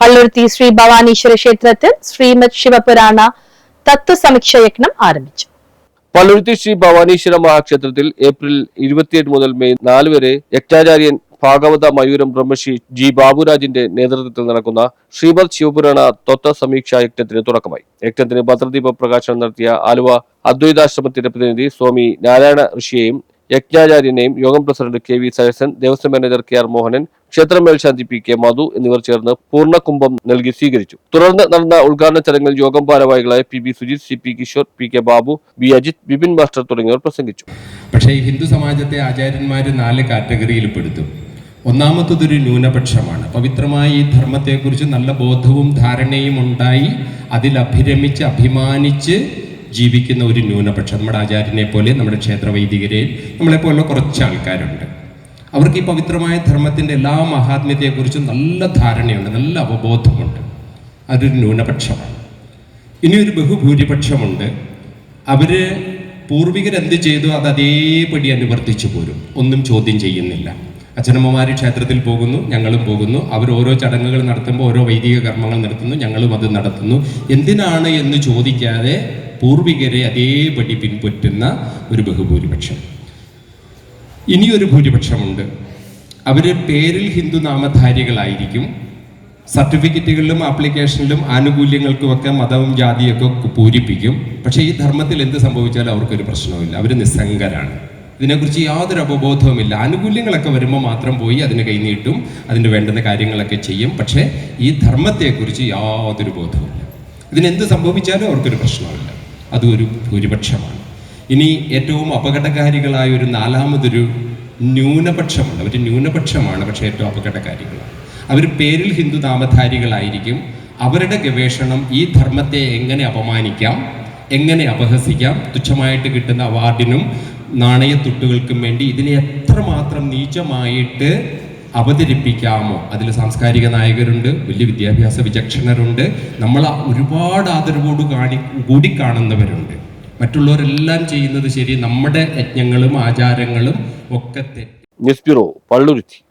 Palluruthy Sri Bhavaneeswara ക്ഷേത്രത്തിൽ ശ്രീമത് ശിവപുരാണ തത്വസമീക്ഷ യജ്ഞം ആരംഭിച്ചു. പള്ളുരുത്തി ശ്രീ ഭവാനീശ്വര മഹാക്ഷേത്രത്തിൽ ഏപ്രിൽ ഇരുപത്തിയെട്ട് മുതൽ മെയ് നാല് വരെ യജ്ഞാചാര്യൻ ഭാഗവത മയൂരം ബ്രഹ്മശ്രീ ജി ബാബുരാജിന്റെ നേതൃത്വത്തിൽ നടക്കുന്ന ശ്രീമദ് ശിവപുരാണ തത്വ സമീക്ഷാ യജ്ഞത്തിന് തുടക്കമായി. യജ്ഞത്തിന് ഭദ്രദീപ പ്രകാശനം നടത്തിയ ആലുവ അദ്വൈതാശ്രമത്തിന്റെ പ്രതിനിധി സ്വാമി നാരായണ ഋഷിയെയും യജ്ഞാചാര്യനെയും യോഗം president K V Sarasan Devaswom manager K R Mohanan ക്ഷേത്ര മേൽശാന്തി പി കെ മധു എന്നിവർ ചേർന്ന് പൂർണകുംഭം നൽകി സ്വീകരിച്ചു. തുടർന്ന് നടന്ന ഉദ്ഘാടന ചടങ്ങിൽ യോഗം ഭാരവാഹികളായ P B Sujith C P Kishore P K Babu B Ajith Bipin master തുടങ്ങിയവർ പ്രസംഗിച്ചു. പക്ഷേ ഈ ഹിന്ദു സമാജത്തെ ആചാര്യന്മാർ നാല് കാറ്റഗറിയിൽ പെടുത്തും. ഒന്നാമത്തതൊരു ന്യൂനപക്ഷമാണ്. പവിത്രമായ ഈ ധർമ്മത്തെക്കുറിച്ച് നല്ല ബോധവും ധാരണയും ഉണ്ടായി അതിലഭിരമിച്ച് അഭിമാനിച്ച് ജീവിക്കുന്ന ഒരു ന്യൂനപക്ഷം. നമ്മുടെ ആചാര്യനെ പോലെ നമ്മുടെ ക്ഷേത്ര വൈദികരെ നമ്മളെപ്പോലെ കുറച്ച് ആൾക്കാരുണ്ട്. അവർക്ക് ഈ പവിത്രമായ ധർമ്മത്തിന്റെ എല്ലാ മഹാത്മ്യത്തെക്കുറിച്ചും നല്ല ധാരണയുണ്ട് നല്ല അവബോധമുണ്ട്. അതൊരു ന്യൂനപക്ഷമാണ്. ഇനി ഒരു ബഹുഭൂരിപക്ഷമുണ്ട്. അവർ പൂർവികരെന്ത് ചെയ്തു അത് അതേപടി അനുവർത്തിച്ചു പോരും. ഒന്നും ചോദ്യം ചെയ്യുന്നില്ല. അച്ഛനമ്മമാർ ക്ഷേത്രത്തിൽ പോകുന്നു ഞങ്ങളും പോകുന്നു. അവർ ഓരോ ചടങ്ങുകൾ നടത്തുമ്പോൾ ഓരോ വൈദിക കർമ്മങ്ങൾ നടത്തുന്നു ഞങ്ങളും അത് നടത്തുന്നു. എന്തിനാണ് എന്ന് ചോദിക്കാതെ പൂർവികരെ അതേപടി പിൻപറ്റുന്ന ഒരു ബഹുഭൂരിപക്ഷം. ഇനിയൊരു ഭൂരിപക്ഷമുണ്ട്. അവർ പേരിൽ ഹിന്ദു നാമധാരികളായിരിക്കും. സർട്ടിഫിക്കറ്റുകളിലും ആപ്ലിക്കേഷനിലും ആനുകൂല്യങ്ങൾക്കുമൊക്കെ മതവും ജാതിയൊക്കെ പൂരിപ്പിക്കും. പക്ഷേ ഈ ധർമ്മത്തിൽ എന്ത് സംഭവിച്ചാലും അവർക്കൊരു പ്രശ്നവുമില്ല. അവർ നിസ്സംഗരാണ്. ഇതിനെക്കുറിച്ച് യാതൊരു അവബോധവുമില്ല. ആനുകൂല്യങ്ങളൊക്കെ വരുമ്പോൾ മാത്രം പോയി അതിന് കൈനീട്ടും അതിന് വേണ്ടുന്ന കാര്യങ്ങളൊക്കെ ചെയ്യും. പക്ഷേ ഈ ധർമ്മത്തെക്കുറിച്ച് യാതൊരു ബോധവുമില്ല. ഇതിനെന്ത് സംഭവിച്ചാലും അവർക്കൊരു പ്രശ്നമില്ല അതും ഒരു ഭൂരിപക്ഷമാണ്. ഇനി ഏറ്റവും അപകടകാരികളായ ഒരു നാലാമതൊരു ന്യൂനപക്ഷമുണ്ട്. അവർ ന്യൂനപക്ഷമാണ് പക്ഷേ ഏറ്റവും അപകടകാരികളാണ്. അവർ പേരിൽ ഹിന്ദു നാമധാരികളായിരിക്കും. അവരുടെ ഗവേഷണം ഈ ധർമ്മത്തെ എങ്ങനെ അപമാനിക്കാം എങ്ങനെ അപഹസിക്കാം തുച്ഛമായിട്ട് കിട്ടുന്ന അവാർഡിനും നാണയത്തുട്ടുകൾക്കും വേണ്ടി ഇതിനെ എത്രമാത്രം നീചമായിട്ട് അവതരിപ്പിക്കാമോ? അതിൽ സാംസ്കാരിക നായകരുണ്ട് വലിയ വിദ്യാഭ്യാസ വിചക്ഷണരുണ്ട്. നമ്മൾ ഒരുപാട് ആദരവോട് കാണി കൂടി കാണുന്നവരുണ്ട്. മറ്റുള്ളവരെല്ലാം ചെയ്യുന്നത് ശരി നമ്മുടെ യജ്ഞങ്ങളും ആചാരങ്ങളും ഒക്കെ തെറ്റ്. News bureau Palluruthy.